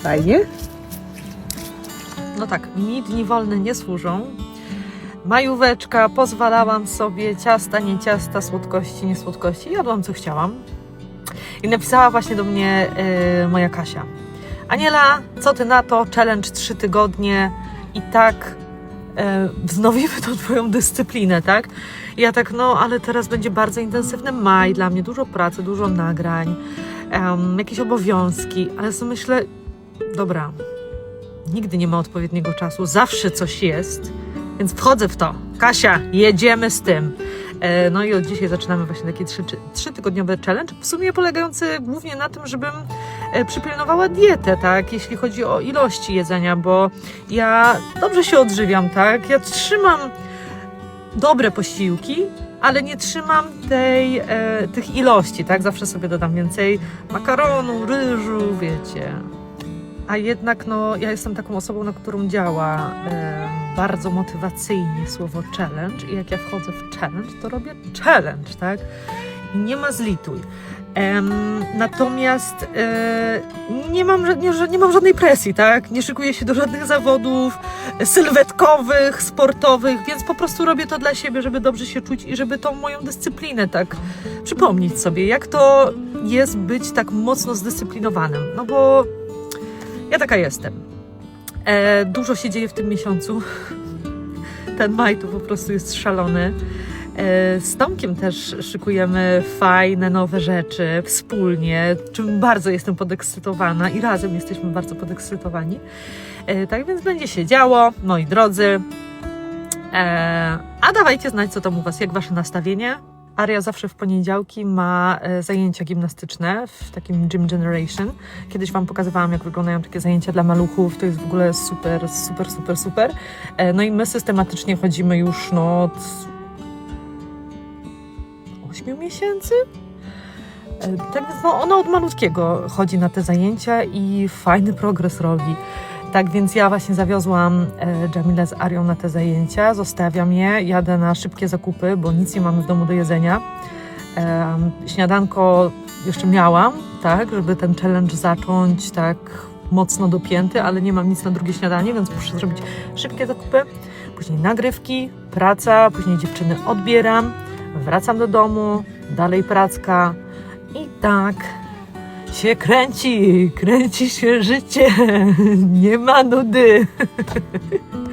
fajnie. No tak, mi dni wolne nie służą. Majóweczka, pozwalałam sobie ciasta, nie ciasta, słodkości, nie słodkości. Jadłam co chciałam. I napisała właśnie do mnie e, moja Kasia. Aniela, co ty na to? Challenge 3 tygodnie i tak e, wznowimy tą twoją dyscyplinę, tak? I ja tak, no ale teraz będzie bardzo intensywny maj dla mnie, dużo pracy, dużo nagrań, jakieś obowiązki, ale sobie myślę, dobra, nigdy nie ma odpowiedniego czasu, zawsze coś jest, więc wchodzę w to. Kasia, jedziemy z tym. E, No i od dzisiaj zaczynamy właśnie taki trzy, trzy challenge, w sumie polegający głównie na tym, żebym e, przypilnowała dietę, tak, jeśli chodzi o ilości jedzenia, bo ja dobrze się odżywiam, tak, ja trzymam dobre posiłki, ale nie trzymam tej, e, tych ilości, tak, zawsze sobie dodam więcej makaronu, ryżu, wiecie. A jednak no, ja jestem taką osobą, na którą działa e, bardzo motywacyjnie słowo challenge i jak ja wchodzę w challenge, to robię challenge, tak? I nie ma zlituj. Em, natomiast e, nie, mam, nie, nie mam żadnej presji, tak? Nie szykuję się do żadnych zawodów sylwetkowych, sportowych, więc po prostu robię to dla siebie, żeby dobrze się czuć i żeby tą moją dyscyplinę tak przypomnieć sobie, jak to jest być tak mocno zdyscyplinowanym. No bo ja taka jestem. E, dużo się dzieje w tym miesiącu. Ten maj to po prostu jest szalony. E, z Tomkiem też szykujemy fajne, nowe rzeczy wspólnie, czym bardzo jestem podekscytowana i razem jesteśmy bardzo podekscytowani. E, tak więc będzie się działo, moi drodzy. E, a dawajcie znać, co tam u Was, jak Wasze nastawienie. Aria zawsze w poniedziałki ma e, zajęcia gimnastyczne w takim Gym Generation. Kiedyś Wam pokazywałam, jak wyglądają takie zajęcia dla maluchów. To jest w ogóle super, super, super, super. E, No i my systematycznie chodzimy już no, od 8 miesięcy. E, Tak więc no, ona od malutkiego chodzi na te zajęcia i fajny progres robi. Tak więc ja właśnie zawiozłam e, Jamilę z Arią na te zajęcia, zostawiam je, jadę na szybkie zakupy, bo nic nie mamy w domu do jedzenia. Em, śniadanko jeszcze miałam, tak, żeby ten challenge zacząć tak mocno dopięty, ale nie mam nic na drugie śniadanie, więc muszę zrobić szybkie zakupy. Później nagrywki, praca, później dziewczyny odbieram, wracam do domu, dalej pracka i tak się kręci, kręci się życie, nie ma nudy.